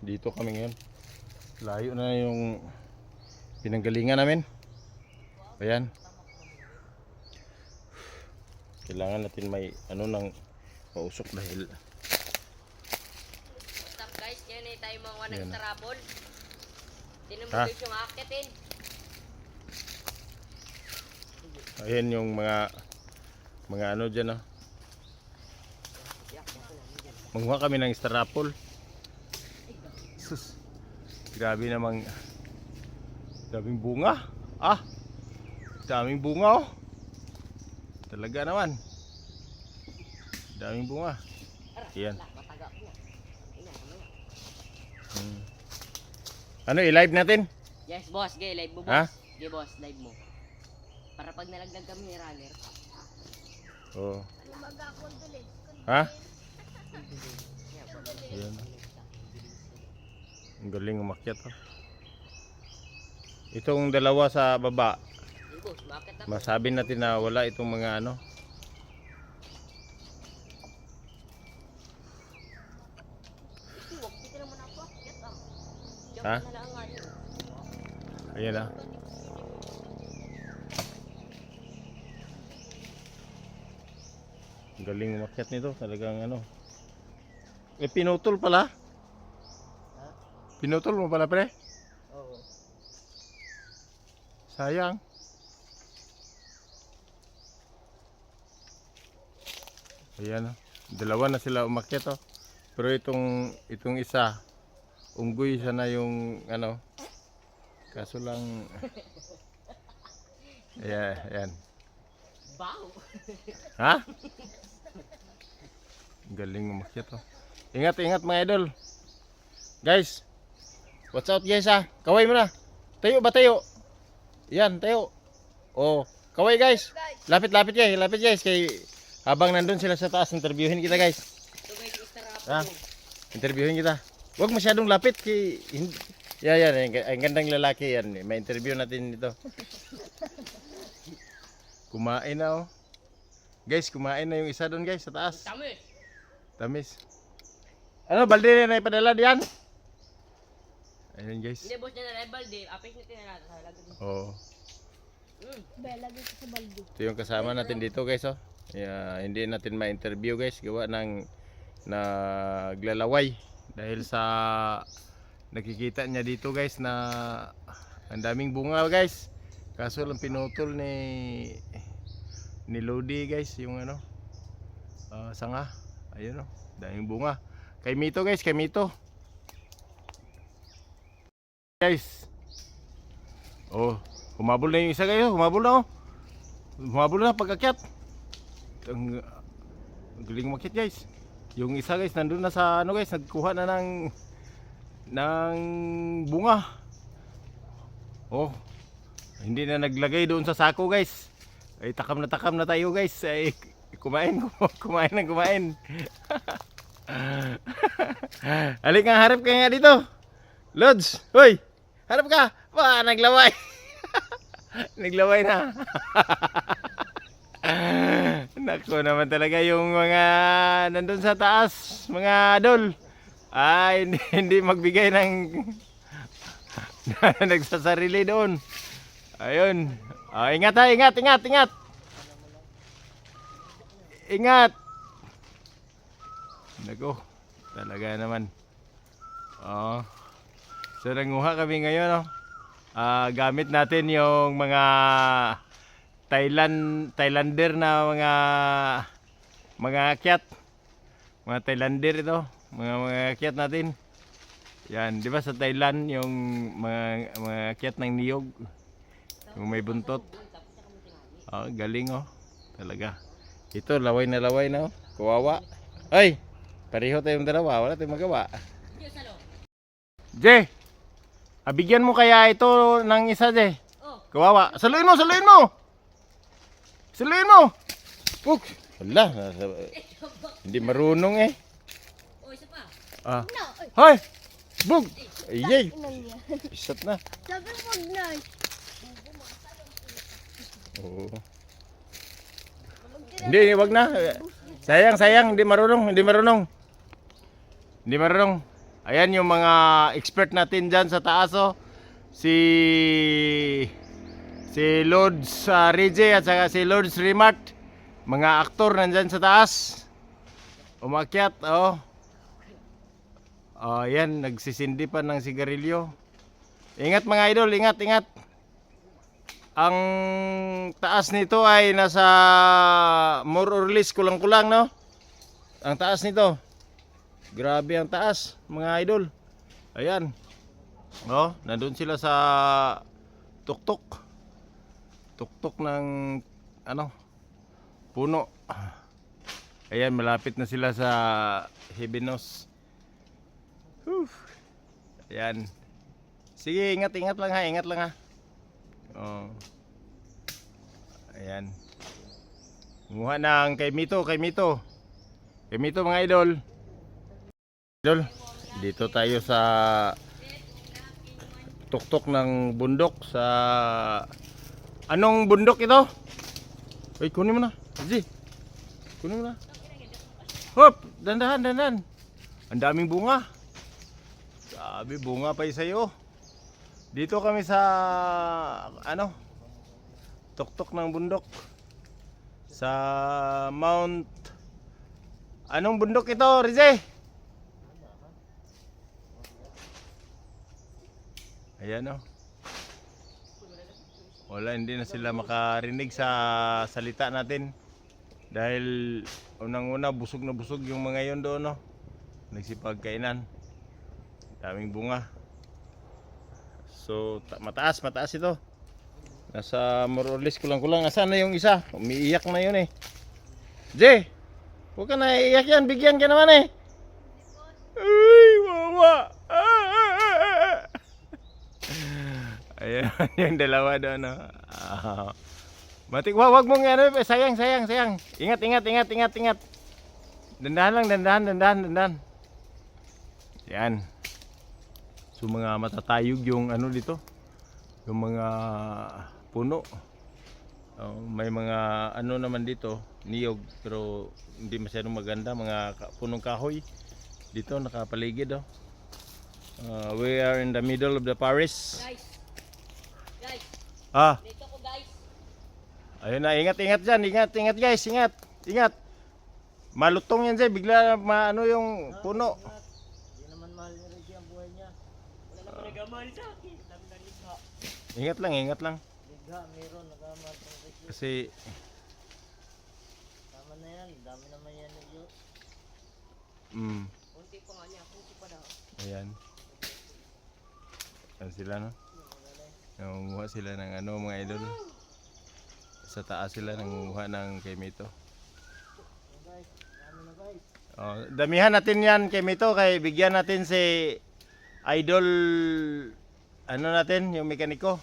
Dito kami ngayon. Layo na yung pinanggalingan namin. Ayan. Kailangan natin may ano nang pausok dahil Stop guys, yan eh tayo mga nagtarabol. Guys yung akitin. ayan yung mga mga ano dyan ah. Manguha kami ng strapol. Grabe namang daming bunga. Ah. Daming bunga oh. Talaga naman. Daming bunga. Mamaya. Hmm. Ano i-live natin? Yes boss, gay live mo Ha? boss. Gay boss, live mo. Para pag nalagdag kami ni runner. Oo. Ha? Yeah, Ayan. Ang galing umakyat oh. Itong dalawa sa baba, masabi natin na wala itong mga ano. Ha? Ayan ah. Ang galing umakyat nito, talagang ano. Eh pinutol pala. Pinutol mo pala pre? Oo. Sayang. Ayan oh. Dalawa na sila umakyat oh. Pero itong itong isa unggoy siya na yung ano. Kaso lang Ayan, ayan. Bow. Ha? Galing umakyat oh. Ingat, ingat mga idol. Guys. What's out guys ha? Kaway mo na. Tayo ba tayo? Yan, tayo. Oh, kaway guys. Lapit, lapit guys. Lapit guys. Kay habang nandun sila sa taas, interviewin kita guys. Ha? Interviewin kita. Huwag masyadong lapit kay Yeah, yan, ang, ang gandang lalaki yan. May interview natin dito. Kumain na oh. Guys, kumain na yung isa doon guys sa taas. Tama eh. Tamis. Ano, balde na ipadala diyan? Ayun guys. Hindi boss niya na rebel din. Apis na tinanata sa lagay. Oo. Mm. Belagay ko sa balde. Ito yung kasama natin dito guys oh. Yeah, hindi natin ma-interview guys. Gawa ng naglalaway. Dahil sa nakikita niya dito guys na ang daming bunga guys. Kaso lang pinutol ni ni Lodi guys yung ano ah, sanga. Ayun oh, daming bunga. Kay Mito guys, kay Mito. Guys. Oh, humabol na yung isa guys, oh. humabol na oh. Humabol na pag-akyat. Ang, ang galing umakyat guys. Yung isa guys nandun na sa ano guys, nagkuha na ng ng bunga. Oh. Hindi na naglagay doon sa sako guys. Ay takam na takam na tayo guys. Ay kumain kumain na kumain. Alik nga harap ka nga dito. Lods, hoy. Harap ka. Pa, naglaway. naglaway na. Nako naman talaga yung mga nandun sa taas, mga dol. Ay, hindi, hindi magbigay ng nagsasarili doon. Ayun. Ah, ingat ha, ingat, ingat, ingat. Ingat. Nako, talaga naman. Oh. So nanguha kami ngayon, oh. Ah, gamit natin yung mga Thailand Thailander na mga mga akyat. Mga Thailander ito, mga mga akyat natin. Yan, 'di ba sa Thailand yung mga mga akyat ng niyog yung may buntot. Oh, galing oh. Talaga. Ito laway na laway na oh. Kawawa. Ay, pareho tayong dalawa, wala tayong magawa. Je, abigyan mo kaya ito ng isa, Je. Oh. Kawawa. Saluin mo, saluin mo! Saluin mo! Puk! Wala. Hindi marunong eh. Oh, isa pa. Ah. No, Hoy! Bug! Niya. Isat na. Sabi mo na. Oo. Hindi, wag na. Sayang, sayang. Hindi marunong. Hindi marunong. Hindi marunong. Ayan yung mga expert natin dyan sa taas oh. Si si Lords uh, Rije at saka si Lords Rimart. Mga aktor nandyan sa taas. Umakyat oh. Oh, yan nagsisindi pa ng sigarilyo. Ingat mga idol, ingat, ingat. Ang taas nito ay nasa more or less kulang-kulang no. Ang taas nito. Grabe ang taas, mga idol. Ayan. Oh, nandun sila sa tuktok. Tuktok ng ano? Puno. Ayan, malapit na sila sa Hebenos. Whew. Ayan. Sige, ingat, ingat lang ha, ingat lang ha. Oh. Ayan. Kumuha ng kay Mito, kay Mito. Kay Mito mga idol. Idol, dito tayo sa tuktok ng bundok sa Anong bundok ito? Uy, kunin mo na. Ji. Kunin mo na. Hop, dandahan, dandahan. Ang daming bunga. Sabi, bunga pa sa'yo. Dito kami sa ano? Tuktok ng bundok. Sa Mount Anong bundok ito, Rize? Ayan oh. Wala, hindi na sila makarinig sa salita natin. Dahil unang-una busog na busog yung mga yon doon, no? Nagsipagkainan. Daming bunga. So, ta- mataas, mataas ito. Nasa more kulang-kulang. Asan na yung isa? Umiiyak na yun eh. Jay! Huwag ka na iiyak yan. Bigyan ka naman eh. Ay, mama! Ah, ah, ah, ah. Ayan, yung dalawa doon. No? Ah. Matik, wag, wag mong ano, sayang, sayang, sayang. Ingat, ingat, ingat, ingat, ingat. Dandahan lang, dandahan, dandahan, dandahan. Yan. So mga matatayog yung ano dito. Yung mga puno. Oh, may mga ano naman dito, niyog pero hindi masyadong maganda, mga punong kahoy. Dito nakapaligid oh. Uh, we are in the middle of the Paris. Guys. Ah, dito ko guys. ayun na, ingat, ingat dyan, ingat, ingat guys, ingat, ingat. Malutong yan dyan, bigla maano yung puno. Wala naman nagamali sa akin. Dami na ligha. Ingat lang, ingat lang. Ligha, meron nagamal sa Ricky. Kasi, Tama na yan. Dami naman yan nagyo. mm, Kunti pa nga niya. Kunti pa daw. ayan. Ayan sila, no? Nangunguha sila ng ano, mga idol. Sa taas sila nangunguha ng kay Mito. Guys, dami na guys. Oh, damihan natin yan kay Mito, kay bigyan natin si Idol, ano natin, yung mekaniko.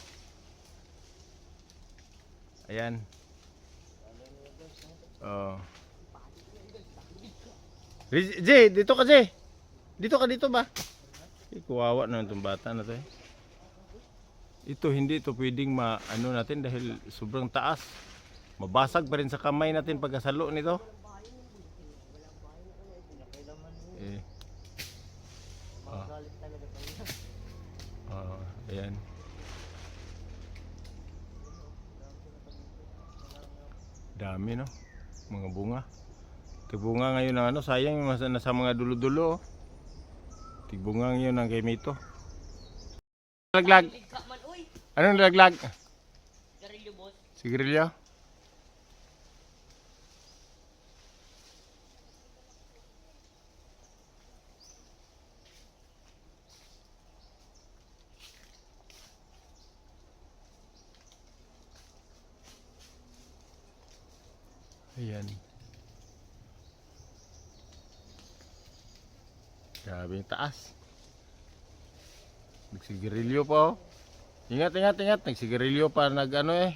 Ayan. Oh. Jay, dito ka Jay. Dito ka dito ba? Kuwawa na itong bata na to eh. Ito hindi ito pwedeng ma ano natin dahil sobrang taas. Mabasag pa rin sa kamay natin pagkasalo nito. Eh. Ah. Ah, ayan. Dami no. Mga bunga. Tigbunga ngayon ng ano, sayang yung nasa, mga dulo-dulo. oh. Tigbunga ngayon ng kay Mito. Laglag. Anong laglag? Garilyo boss. Sigarilyo? Ayan. Grabe yung taas. Nagsigarilyo pa oh. Ingat, ingat, ingat. Nagsigarilyo pa nag ano eh.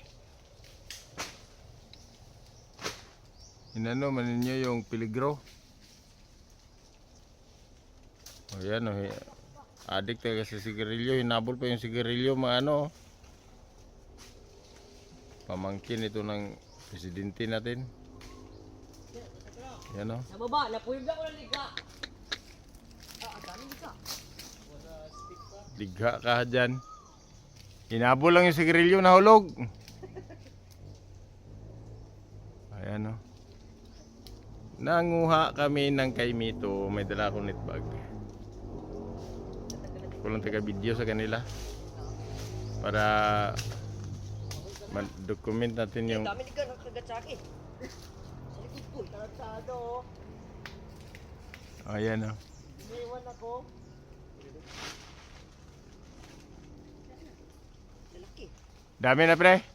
Inano man ninyo yung piligro. O yan o. eh. Addict talaga sa sigarilyo. Hinabol pa yung sigarilyo. Maano. oh. Pamangkin ito ng presidente natin. Yan o. Sa baba, napuyog ako ng ligha. Ah, ang dami ligha. Ligha ka dyan. Hinabol lang yung sigarilyo nahulog. Ayan o. Nanguha kami ng kay Mito. May dala akong net bag. Kulang taga video sa kanila. Para ma-document natin yung Dami ni ka nakagat sa akin. Oh. Ayan o. Iniwan ako. Lalaki. Dami na pre.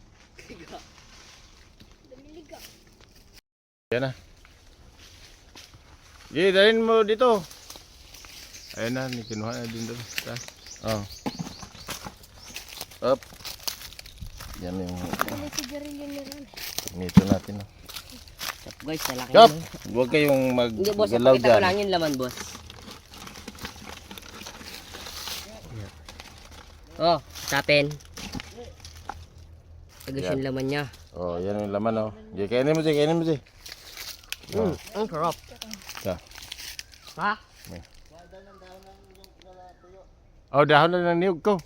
Yan na. Sige, dalhin mo dito. Ayan na, may kinuha na din doon. Taas. Oh. Up. Yan yung nito natin. Oh. Guys, lalaki Stop! Huwag kayong Hindi boss, mag-galaw ipakita ko dyan. lang yung laman boss. Oh, tapin. Tagas Yan. yung laman niya. Oh, yan yung laman oh. Sige, kainin mo siya, kainin mo siya. Mm, ang sarap. Yeah. Ha? Oh, dahon na ng niyog ko.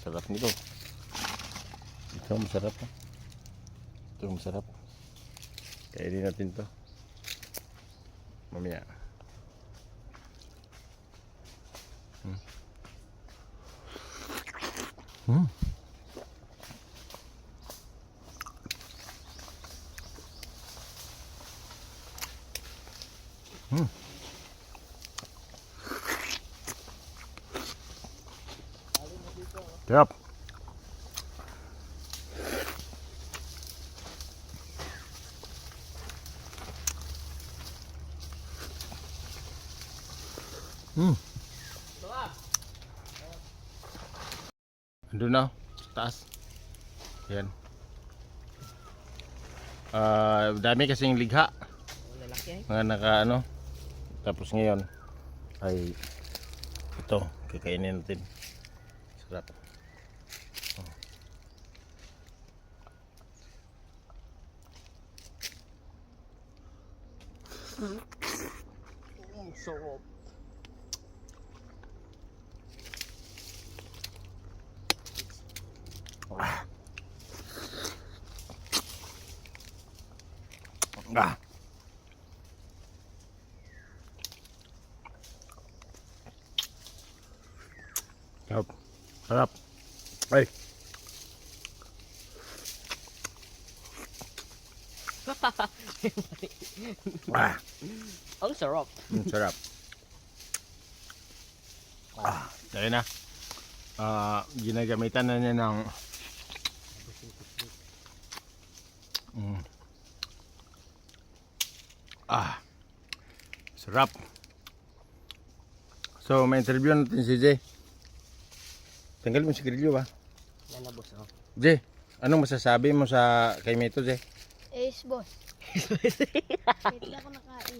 Sarap nito. Ito masarap na. Ito masarap. Kainin natin to. Mamaya. Hmm. Sarap. Hmm. Andun na, sa taas. Yan. Ah, dami kasing ligha. Lalaki ay. Mga naka ano. Tapos ngayon ay ito, kakainin natin. Sarap. Ang sarap. Ah. Sarap. Sarap. Ay. ah, Ang sarap. mm, sarap. Ah, dahil na. Ah, ginagamitan na niya ng Mm. Ah. Sarap. So, may interview natin si Jay. Tanggal mo si Grillo ba? Yan na boss oh. Jay, anong masasabi mo sa kay Mito, Jay? Ace boss. Lang ako nakain.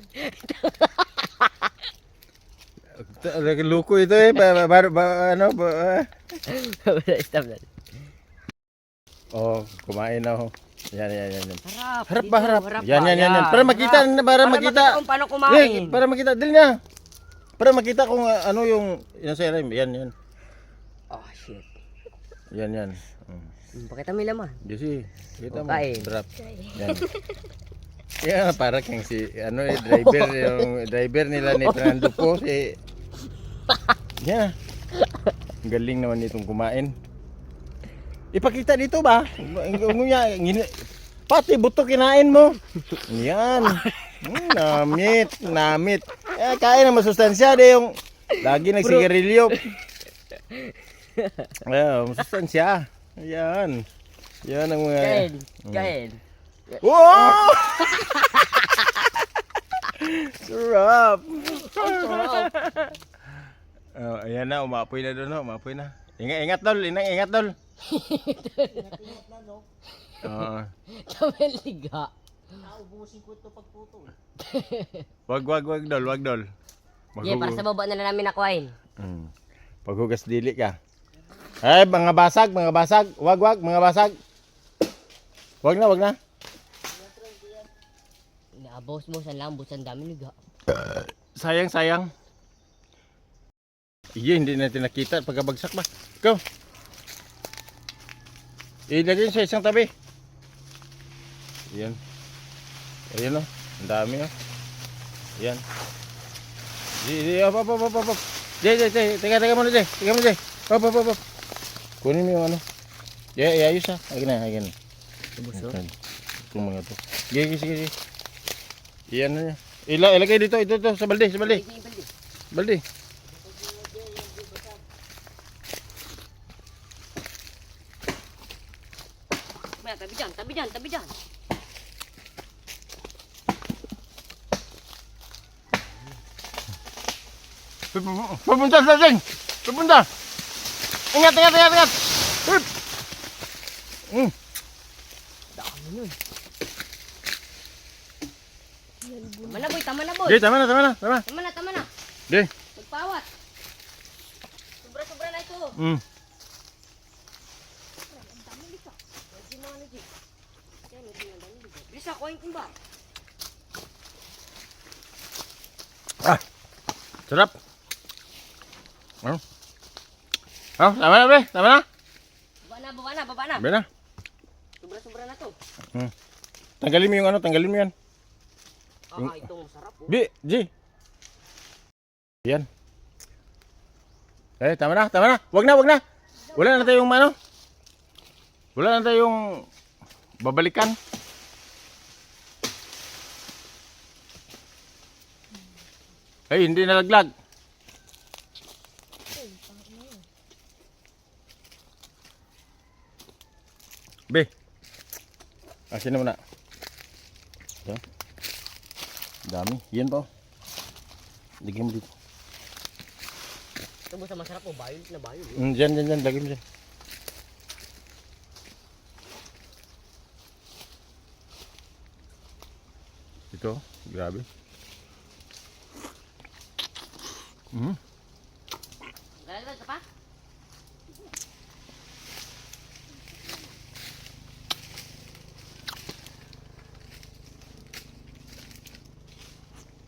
Luko ito eh. Ba, ba, ba, ano, ba, Stop na. Oh, kumain na ako. Yan, yan, yan. yan. Harap. Harap ba, harap? harap Yan, yan, yan, yan. Para makita, harap. para makita. kung paano Eh, kumain. para makita, dali na. Para makita kung uh, ano yung, yan sa ilalim. Yan, yan. Oh shit. Yan, yan. Mm. Hmm, Pakita mo yung laman. Jesse, kita mo. Okay. Sarap. Yan. Yeah, para kang si ano eh, driver yung driver nila ni Fernando po si Yeah. Galing naman nitong kumain. Ipakita dito ba? Ngunya, pati buto kinain mo. Yan. Mm, namit, namit. Eh, kain ng masustansya de yung lagi nagsigarilyo. Eh, masustansya. Yan. Yan ang mga Kain. Kain. Wow! Sarap! Ang sarap. Oh, ayan na, umapoy na doon, umapoy na. Ingat, ingat dol, inang ingat dol. Oo. Kamay liga. wag, wag, wag dol, wag dol. Yeah, para sa baba na lang namin nakuhain. Mm. Paghugas dili ka. Ay, mga basag, mga basag. Wag, wag, mga basag. Wag na, wag na. Naabos mo sa lang, busan dami liga. Sayang, sayang. Sige, hindi natin nakita pagkabagsak ba. Ikaw. Ilagay sa isang tabi. Yan. Ayan o. Ang dami o. Yan. Di, di, op, op, op, op, op. Di, di, di. Teka, teka muna, di. Teka muna, di. Op, op, op, op. Kunin mo yung ano. Di, iayos ha. Agin na, agin na. Ayan. Itong mga to. Sige, sige, sige. Iyan na niya. Ila, ilagay dito, ito, ito, sa balde, sa balde. Balde, balde. Balde. Maya, tabi dyan, tabi dyan, tabi dyan. Pupunta sa sing! Pupunta! Ingat, ingat, ingat, ingat! Hup! Mm. Dami nun. Tama na boy, tama na boy. Di, tama na, tama na, tama. Tama na, tama na. Di. Magpawat. Sobra-sobra na ito. Mm. Hindi mo ano, G. Yan, hindi mo ano, G. Bisa, kuhain ko ba? Ah. Sarap. Oh. Oh, tama na, bre. Tama na. Baba na, baba na, baba na. Bre na. Sobra-sobra na to. Tanggalin mo yung ano, tanggalin mo yan. Ah, itong masarap oh. Bi, G. Yan. Eh, tama na, tama na. Wag na, wag na. Wala na tayong ano. Wala na tayong babalikan. Ay, hindi nalaglag. Be. Asin na muna. Ito. Dami. Yan pa. Lagyan mo dito. Ito mo sa masarap oh, bayo na bayo. eh. Mm, dyan, dyan, dyan. Lagyan mo dyan. Ito. Grabe. Mm. Lalagdag ka pa?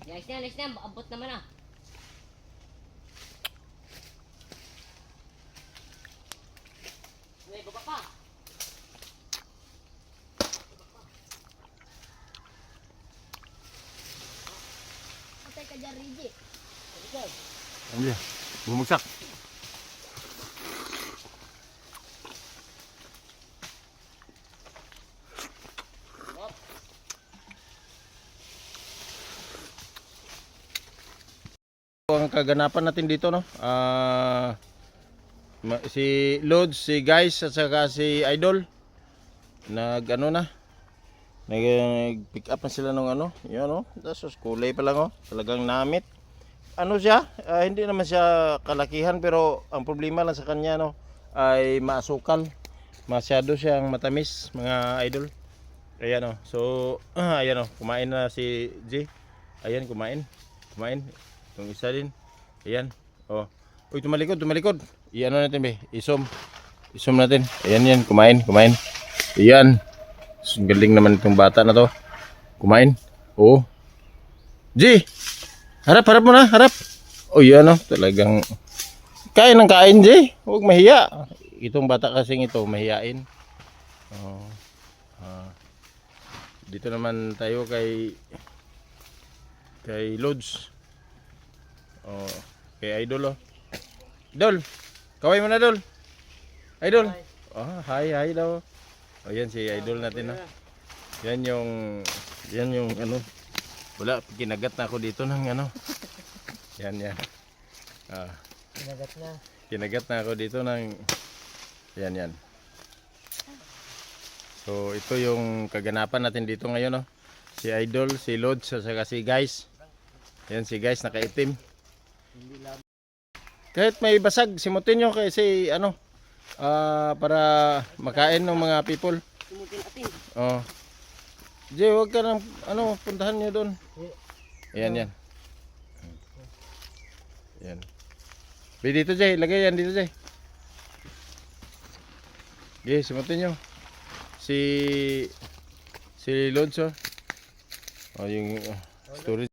Nice na, nice na. Abot naman ah. May baba pa. Patay ka dyan, Rigi. Ano yan? Bumagsak. ang kaganapan natin dito no? Ma- si Lods, si Guys at saka si Idol. Nag ano na? Nag pick up na sila ng ano? Yun no? Tapos kulay pa lang oh. Talagang namit ano siya? Ah, hindi naman siya kalakihan pero ang problema lang sa kanya no ay maasukal. Masyado siyang matamis mga idol. Ayan oh. So ah, ayan oh. Kumain na si J ayan kumain. Kumain. Yung isa din. Ayan oh. Uy tumalikod tumalikod. Iano natin be. Isom. Isom natin. Ayan yan. Kumain kumain. Ayan. Galing naman itong bata na to. Kumain. Oh. G Harap, harap mo na, harap. O yan o, talagang kain ng kain, Jay. Huwag mahiya. Itong bata kasing ito, mahiyain. Oh. Ah. Dito naman tayo kay kay Lods. Oh, kay Idol oh. Idol, kaway mo na, Idol. Idol. Oh, hi, hi daw. Oh, yan si Idol natin, no. Yan yung yan yung ano, wala, kinagat na ako dito ng ano. Yan, yan. Ah, Kinagat na. kinagat na ako dito ng yan, yan. So, ito yung kaganapan natin dito ngayon, no. Si Idol, si Lods, at saka si Guys. Yan si Guys, nakaitim. Kahit may basag, simutin nyo kasi ano, ah, para makain ng mga people. Tumutin atin. Oh. Jay, huwag ka nang, ano, puntahan niyo doon. Ayan, yan. Yan. Be, dito, Jay. Lagay yan dito, Jay. Okay, simutin nyo. Si, si Lods, oh. Oh, yung uh, storage.